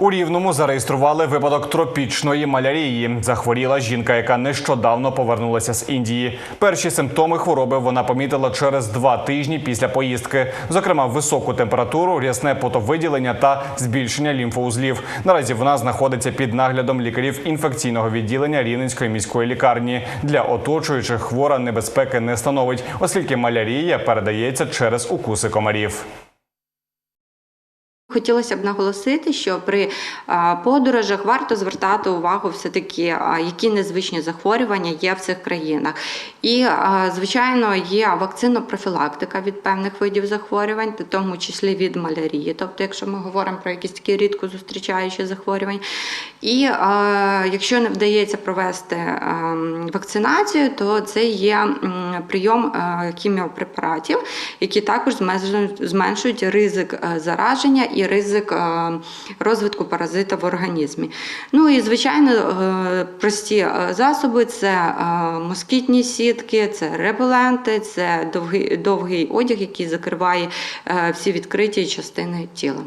У Рівному зареєстрували випадок тропічної малярії. Захворіла жінка, яка нещодавно повернулася з Індії. Перші симптоми хвороби вона помітила через два тижні після поїздки, зокрема високу температуру, рясне потовиділення та збільшення лімфоузлів. Наразі вона знаходиться під наглядом лікарів інфекційного відділення Рівненської міської лікарні. Для оточуючих хвора небезпеки не становить, оскільки малярія передається через укуси комарів. Хотілося б наголосити, що при подорожах варто звертати увагу все-таки, які незвичні захворювання є в цих країнах. І, звичайно, є вакцинопрофілактика від певних видів захворювань, в тому числі від малярії, тобто, якщо ми говоримо про якісь такі рідко зустрічаючі захворювання. І а, якщо не вдається провести а, вакцинацію, то це є прийом а, хіміопрепаратів, які також зменшують- зменшують ризик е, зараження і ризик е, розвитку паразита в організмі. Ну і звичайно, е, прості е, засоби це е, москітні сітки, це репеленти, це довгий, довгий одяг, який закриває е, всі відкриті частини тіла.